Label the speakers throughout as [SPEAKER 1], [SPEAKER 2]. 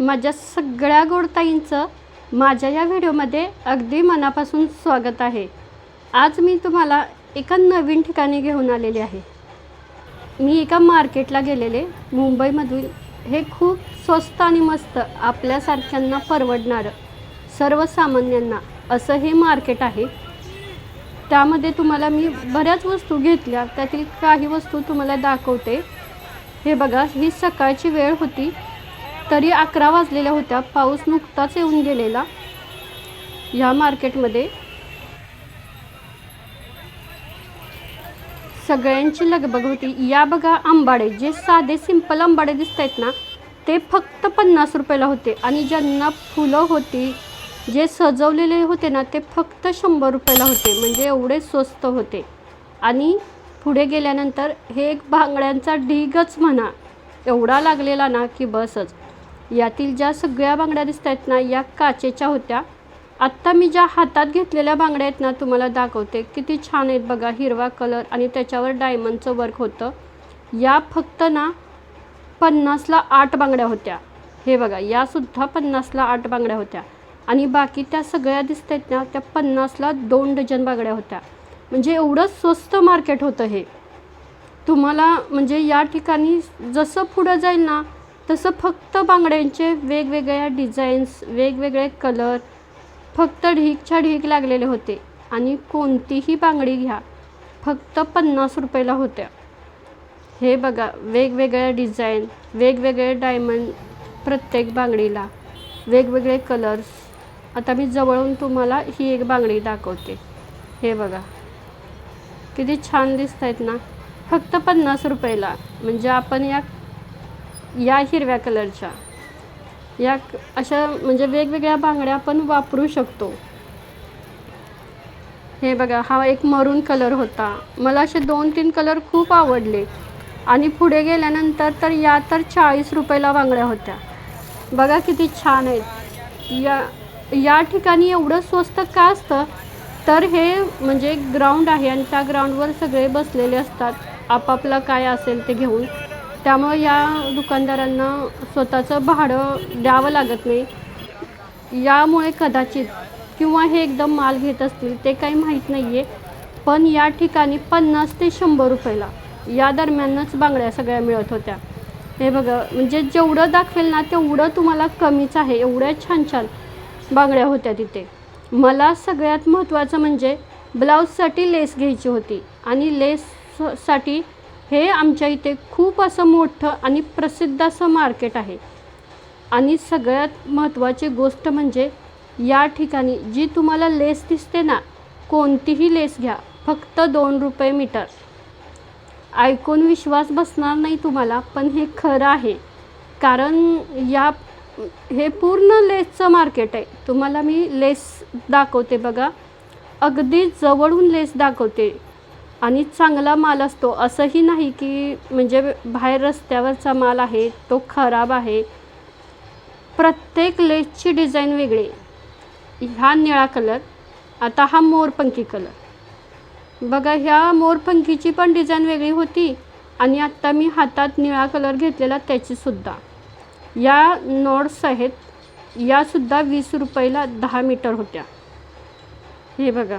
[SPEAKER 1] माझ्या सगळ्या गोडताईंचं माझ्या या व्हिडिओमध्ये अगदी मनापासून स्वागत आहे. आज मी तुम्हाला एका नवीन ठिकाणी घेऊन आलेले आहे. मी एका मार्केटला गेलेले. मुंबईमधून हे खूप स्वस्त आणि मस्त आपल्यासारख्यांना परवडणारं सर्वसामान्यांना असं हे मार्केट आहे. त्यामध्ये तुम्हाला मी बऱ्याच वस्तू घेतल्या. त्यातील काही वस्तू तुम्हाला दाखवते. हे बघा ही सकाळची वेळ होती. तरी अकरा वाजलेल्या होत्या. पाऊस नुकताच येऊन गेलेला. ह्या मार्केटमध्ये सगळ्यांची लगबग होती. या बघा आंबाडे. जे साधे सिंपल आंबाडे दिसत आहेत ना ते फक्त पन्नास रुपयाला होते. आणि ज्यांना फुलं होती जे सजवलेले होते ना ते फक्त शंभर रुपयाला होते. म्हणजे एवढे स्वस्त होते. आणि पुढे गेल्यानंतर हे एक बांगड्यांचा ढीगच म्हणा. एवढा लागलेला ना की बसच. यातील ज्या सगळ्या बांगड्या दिसत आहेत ना या काचेच्या होत्या. आत्ता मी ज्या हातात घेतलेल्या बांगड्या आहेत ना तुम्हाला दाखवते. किती छान आहेत बघा हिरवा कलर आणि त्याच्यावर डायमंडचं वर्क होतं. या फक्त ना पन्नासला आठ बांगड्या होत्या. हे बघा यासुद्धा पन्नासला आठ बांगड्या होत्या. आणि बाकी त्या सगळ्या दिसत आहेत ना त्या पन्नासला दोन डझन बांगड्या होत्या. म्हणजे एवढं स्वस्त मार्केट होतं हे. तुम्हाला म्हणजे या ठिकाणी जसं पुढं जाईल ना तसं फक्त बांगड्यांचे वेगवेगळ्या डिझाईन्स वेगवेगळे कलर फक्त ढीकच्या ढीक लागलेले होते. आणि कोणतीही बांगडी घ्या फक्त पन्नास रुपयाला होत्या. हे बघा वेगवेगळ्या डिझाईन वेगवेगळे डायमंड प्रत्येक बांगडीला वेगवेगळे कलर्स. आता मी जवळून तुम्हाला ही एक बांगडी दाखवते. हे बघा. किती छान दिसत आहेत ना? फक्त पन्नास रुपयाला. म्हणजे आपण या या हिरव्या कलरच्या. या अशा म्हणजे वेगवेगळ्या बांगड्या आपण वापरू शकतो. हे बघा हा एक मरून कलर होता. मला असे दोन तीन कलर खूप आवडले. आणि पुढे गेल्यानंतर तर या तर चाळीस रुपयाला बांगड्या होत्या. बघा किती छान आहेत. या या ठिकाणी एवढं स्वस्त का असतं? तर हे म्हणजे ग्राउंड आहे आणि त्या ग्राउंडवर सगळे बसलेले असतात. आपापला काय असेल ते घेऊन. त्यामुळे या दुकानदारांना स्वतःचं भाडं द्यावं लागत नाही. यामुळे कदाचित किंवा हे एकदम माल घेत असतील ते काही माहीत नाही आहे पण या ठिकाणी पन्नास ते शंभर रुपयाला या दरम्यानच बांगड्या सगळ्या मिळत होत्या. हे बघा म्हणजे जेवढं दाखवेल ना तेवढं तुम्हाला कमीच आहे. एवढ्या छान छान बांगड्या होत्या तिथे. मला सगळ्यात महत्त्वाचं म्हणजे ब्लाऊजसाठी लेस घ्यायची होती आणि लेससाठी हे आमच्या इथे खूप असं मोठं आणि प्रसिद्ध असं मार्केट आहे. आणि सगळ्यात महत्त्वाची गोष्ट म्हणजे या ठिकाणी जी तुम्हाला लेस दिसते ना कोणतीही लेस घ्या फक्त दोन रुपये मीटर. ऐकून विश्वास बसणार नाही तुम्हाला पण हे खरं आहे. कारण या हे पूर्ण लेसचं मार्केट आहे. तुम्हाला मी लेस दाखवते बघा. अगदी जवळून लेस दाखवते. आणि चांगला माल असतो. असंही नाही की म्हणजे बाहेर रस्त्यावरचा माल आहे तो खराब आहे. प्रत्येक लेसची डिझाईन वेगळी. हा निळा कलर आता हा मोरपंखी कलर. बघा ह्या मोरपंखीची पण डिझाईन वेगळी होती आणि आत्ता मी हातात निळा कलर घेतलेला त्याचीसुद्धा या नोट्स आहेत यासुद्धा वीस रुपयाला दहा मीटर होत्या. हे बघा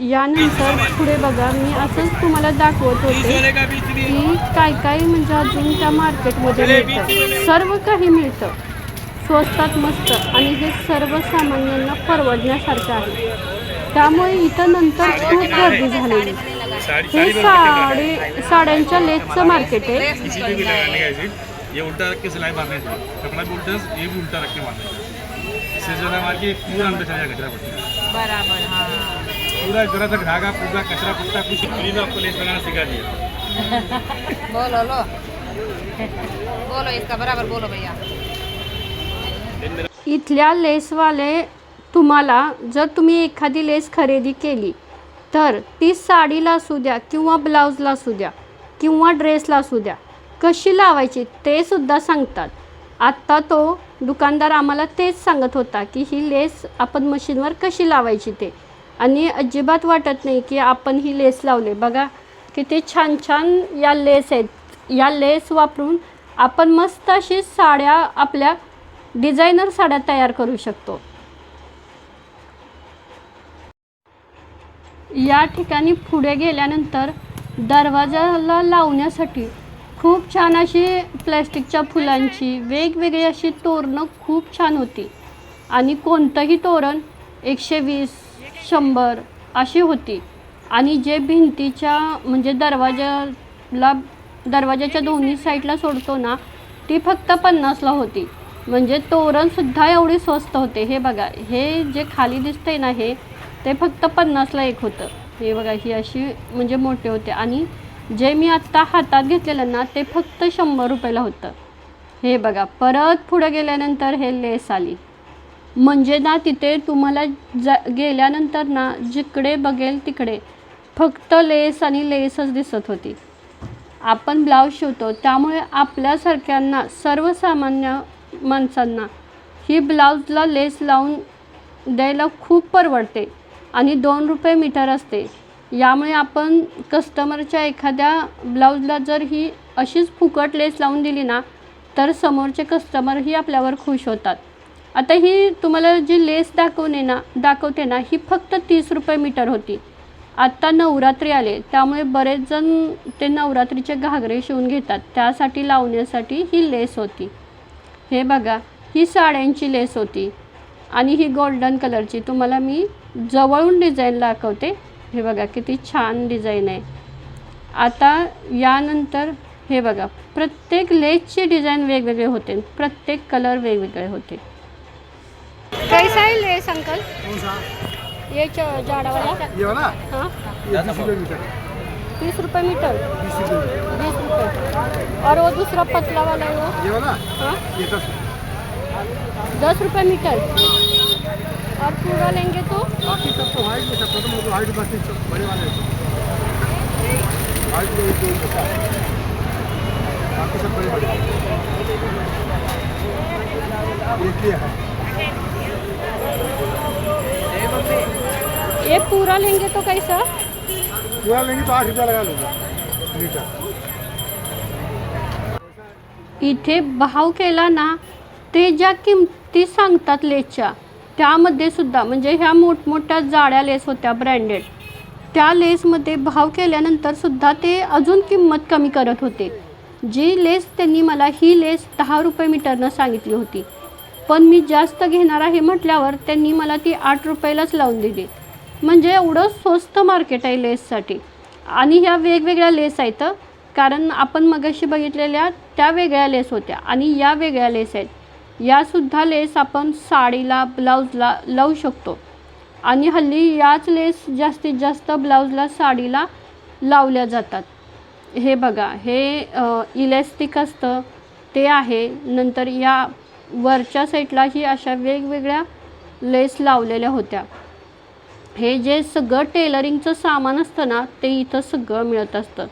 [SPEAKER 1] यानंतर पुढे बघा मी असंच तुम्हाला दाखवत होते की काय काय म्हणजे अजून त्या मार्केटमध्ये मिळतं. सर्व काही मिळतं. स्वस्तात मस्त. आणि हे सर्वसामान्यांना परवडण्यासारखं आहे. त्यामुळे इथं नंतर खूप गर्दी झालेली हे साडी साड्यांच्या लेसचं मार्केट आहे.
[SPEAKER 2] किसी पे भी लगाने का ऐसे ये उल्टा रख के सिलाई मारने से कपड़ा भी उल्टा ये भी उल्टा रख के मारने से इससे जो है मार के पूरा अंदर चला जाएगा कचरा पट्टा
[SPEAKER 3] बराबर हाँ.
[SPEAKER 2] पूरा जरा सा धागा पूरा कचरा पट्टा कुछ फ्री में आपको लेस लगाना सिखा दिया।
[SPEAKER 3] बोलो लो। बोलो इसका बराबर बोलो भैया।
[SPEAKER 1] इथल्या लेसवाले तुम्हाला जर तुम्ही एखादी लेस खरेदी केली तर ती साडीला असू द्या किंवा ब्लाऊजला असू द्या किंवा ड्रेसला असू द्या कशी लावायची ते सुद्धा सांगतात. आत्ता तो दुकानदार आम्हाला तेच सांगत होता की ही लेस आपण मशीनवर कशी लावायची ते. आणि अजिबात वाटत नाही की आपण ही लेस लावले. बघा किती छान छान या लेस आहेत. या लेस वापरून आपण मस्त अशी साड्या आपल्या डिझायनर साड्या तयार करू शकतो. या ठिकाणी पुढे गेल्यानंतर दरवाजाला लावण्यासाठी खूप छान अशी प्लॅस्टिकच्या फुलांची वेगवेगळी अशी तोरणं खूप छान होती. आणि कोणतंही तोरण एकशे वीस शंभर अशी होती. आणि जे भिंतीच्या म्हणजे दरवाजाला दरवाजाच्या दोन्ही साईडला सोडतो ना ती फक्त पन्नासला होती. म्हणजे तोरणसुद्धा एवढी स्वस्त होते. हे बघा हे जे खाली दिसतंय ना हे ते फक्त पन्नासला एक होतं. हे बघा ही अशी म्हणजे मोठे होते. आणि जे मी आत्ता हातात घेतलेलं ना ते फक्त शंभर रुपयाला होतं. हे बघा परत पुढे गेल्यानंतर हे लेस आली. म्हणजे ना तिथे तुम्हाला जा गेल्यानंतर ना जिकडे बघेल तिकडे फक्त लेस आणि लेसच दिसत होती. आपण ब्लाऊज शिवतो त्यामुळे आपल्यासारख्यांना सर्वसामान्य माणसांना ही ब्लाऊजला लेस लावून द्यायला खूप परवडते आणि दोन रुपये मीटर असते. यामुळे आपण कस्टमरच्या एखाद्या ब्लाऊजला जर ही अशीच फुकट लेस लावून दिली ना तर समोरचे कस्टमरही आपल्यावर खुश होतात. आता ही तुम्हाला जी लेस दाखवणे ना दाखवते ना ही फक्त तीस रुपये मीटर होती. आत्ता नवरात्री आले त्यामुळे बरेच जण ते नवरात्रीचे घागरे शिवून घेतात. त्यासाठी लावण्यासाठी ही लेस होती. हे बघा ही साड्यांची लेस होती आणि ही गोल्डन कलरची. तुम्हाला मी जवळून डिझाईन दाखवते. हे बघा किती छान डिझाईन आहे. आता यानंतर हे बघा प्रत्येक लेसची डिझाईन वेगवेगळे होते. प्रत्येक कलर वेगवेगळे होते. कैसा है लेस अंकल
[SPEAKER 4] कौन सा?
[SPEAKER 1] ये जाड़ा वाला
[SPEAKER 4] ये वाला?
[SPEAKER 1] हाँ।
[SPEAKER 4] बीस रुपये मीटर
[SPEAKER 1] तीस रुपये मीटर।
[SPEAKER 4] बीस रुपये।
[SPEAKER 1] और वो दूसरा पतला वाला है वो।
[SPEAKER 4] ये वाला?
[SPEAKER 1] हाँ।
[SPEAKER 4] दस रुपये।
[SPEAKER 1] मीटर। और पूरा लेंगे तो?
[SPEAKER 4] बाकी सब तो हाइट में सब खत्म हो गया हाइट बाकी सब बड़े वाले हाइट में एक। बाकी सब बड़े बड़े है। ये
[SPEAKER 1] पूरा लेंगे तो कैसा?
[SPEAKER 4] पूरा लेंगे तो आठ रुपया लगा लूँगा। मीटर
[SPEAKER 1] इथे भाव केला ना ते ज्या किमती सांगतात लेसच्या त्यामध्ये सुद्धा म्हणजे ह्या मोठमोठ्या जाड्या लेस होत्या ब्रँडेड त्या लेसमध्ये भाव केल्यानंतर सुद्धा ते अजून किंमत कमी करत होते. जी लेस त्यांनी मला ही लेस दहा रुपये मीटरनं सांगितली होती. पण मी जास्त घेणार आहे म्हटल्यावर त्यांनी मला ती आठ रुपयालाच लावून दिली. म्हणजे एवढं स्वस्त मार्केट आहे लेससाठी. आणि ह्या वेगवेगळ्या लेस आहेत कारण आपण मगाशी बघितलेल्या त्या वेगळ्या लेस होत्या आणि या वेगळ्या लेस आहेत. यासुद्धा लेस आपण साडीला ब्लाऊजला लावू शकतो. आणि हल्ली याच लेस जास्तीत जास्त ब्लाऊजला साडीला लावल्या जातात. हे बघा हे इलॅस्टिक असतं ते आहे. नंतर या वरच्या साईडलाही अशा वेगवेगळ्या लेस लावलेल्या होत्या. हे जे सगळं टेलरिंगचं सामान असतं ना ते इथं सगळं मिळत असतं.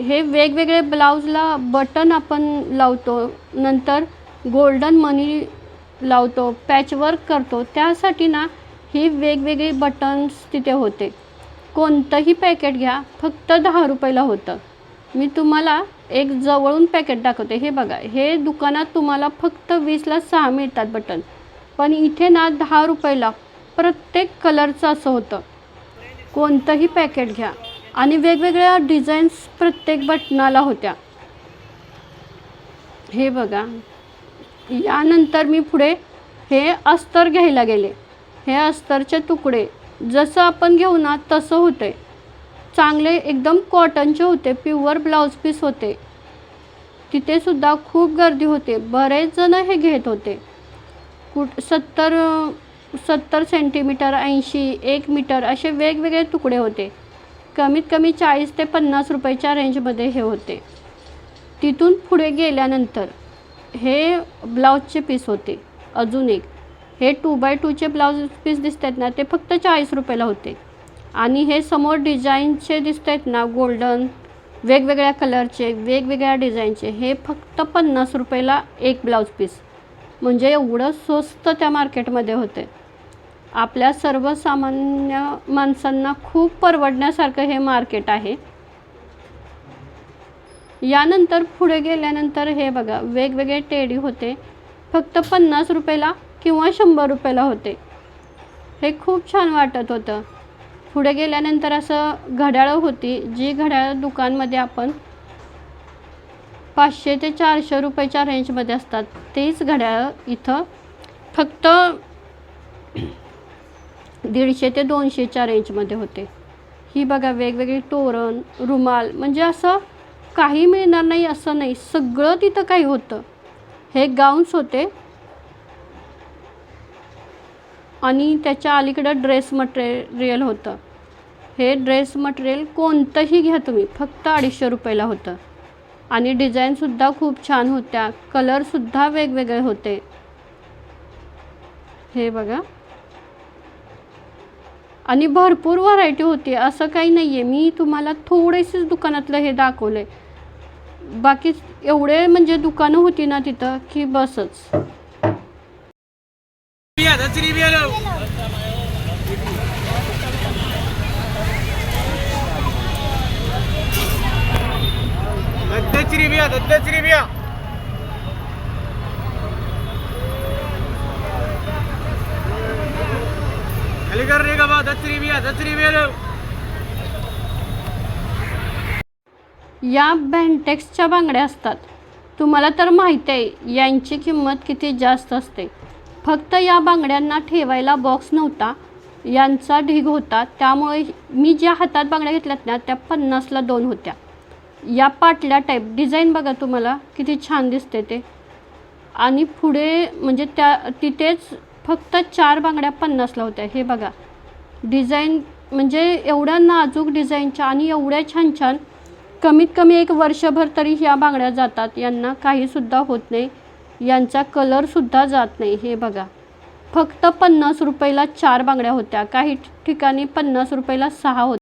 [SPEAKER 1] हे वेगवेगळे ब्लाऊजला बटन आपण लावतो नंतर गोल्डन मनी लावतो पॅचवर्क करतो. त्यासाठी ना ही वेगवेगळी बटन्स तिथे होते. कोणतंही पॅकेट घ्या फक्त दहा रुपयाला होतं. मी तुम्हाला एक जवळून पॅकेट दाखवते. हे बघा हे दुकानात तुम्हाला फक्त वीसला सहा मिळतात बटन. पण इथे ना दहा रुपयाला प्रत्येक कलरचं असं होतं. कोणतंही पॅकेट घ्या. आणि वेगवेगळ्या डिझाईन्स प्रत्येक बटनाला होत्या. हे बघा यानंतर मी पुढे हे अस्तर घ्यायला गेले. हे अस्तरचे तुकडे जसं आपण घेऊ ना तसं होते चांगले एकदम कॉटनचे होते प्युअर ब्लाऊज पीस होते. तिथेसुद्धा खूप गर्दी होते. बरेच जण हे घेत होते. कुठ सत्तर सत्तर सेंटीमीटर ऐंशी एक मीटर असे वेगवेगळे तुकडे होते. कमीत कमी चाळीस ते पन्नास रुपयाच्या रेंजमध्ये हे होते. तिथून पुढे गेल्यानंतर हे ब्लाऊजचे पीस होते. अजून एक. हे टू बाय टूचे ब्लाऊज पीस दिसत आहेत ना ते फक्त चाळीस रुपयाला होते. आणि हे समोर डिझाईनचे दिसत आहेत ना गोल्डन वेगवेगळ्या कलरचे वेगवेगळ्या डिझाईनचे. हे फक्त पन्नास रुपयाला एक ब्लाऊज पीस. म्हणजे एवढं स्वस्त त्या मार्केटमध्ये होते. आपल्या सर्वसामान्य माणसांना खूप परवडण्यासारखं हे मार्केट आहे. यानंतर पुढे गेल्यानंतर हे बघा वेगवेगळे टेडी होते. फक्त पन्नास रुपयाला किंवा शंभर रुपयाला होते. हे खूप छान वाटत होतं. पुढे गेल्यानंतर असं घड्याळं होती जी घड्याळ दुकानमध्ये आपण पाचशे ते चारशे रुपयाच्या रेंजमध्ये असतात. तेच घड्याळ इथं फक्त दीडशे ते दोनशेच्या रेंजमध्ये होते. ही बघा वेगवेगळी तोरण रुमाल म्हणजे असं काही मिळणार नाही असं नाही. सगळं तिथं काही होतं. हे गाऊन्स होते. आणि त्याच्या अलीकडं ड्रेस मटेरियल होतं. हे ड्रेस मटेरियल कोणतंही घ्या तुम्ही फक्त अडीचशे रुपयाला होतं. आणि डिझाईनसुद्धा खूप छान होत्या. कलरसुद्धा वेगवेगळे होते. हे बघा. आणि भरपूर व्हरायटी होती. असं काही नाही आहे मी तुम्हाला थोडेसेच दुकानातलं हे दाखवलं आहे बाकी एवढे म्हणजे दुकानं होती ना तिथं की बसच.
[SPEAKER 4] दत्तश्री बिया दत्ताची रे का दत्तश्री बिया दत्तश्री बिया
[SPEAKER 1] या बँटेक्सच्या बांगड्या असतात. तुम्हाला तर माहीत आहे यांची किंमत किती जास्त असते. फक्त या बांगड्यांना ठेवायला बॉक्स नव्हता. यांचा ढीग होता त्यामुळे मी ज्या हातात बांगड्या घेतल्यात ना त्या पन्नासला दोन होत्या. या पाटल्या टाईप डिझाईन बघा तुम्हाला किती छान दिसते ते. आणि पुढे म्हणजे त्या तिथेच फक्त चार बांगड्या पन्नासला होत्या. हे बघा. डिझाईन म्हणजे एवढ्या नाजूक डिझाईनच्या आणि एवढ्या छान छान कमीत कमी एक वर्षभर तरी ह्या बांगड्या जातात. यांना काहीसुद्धा होत नाही. यांचा कलरसुद्धा जात नाही. हे बघा. फक्त पन्नास रुपयाला चार बांगड्या होत्या. काही ठिकाणी पन्नास रुपयाला सहा होत्या.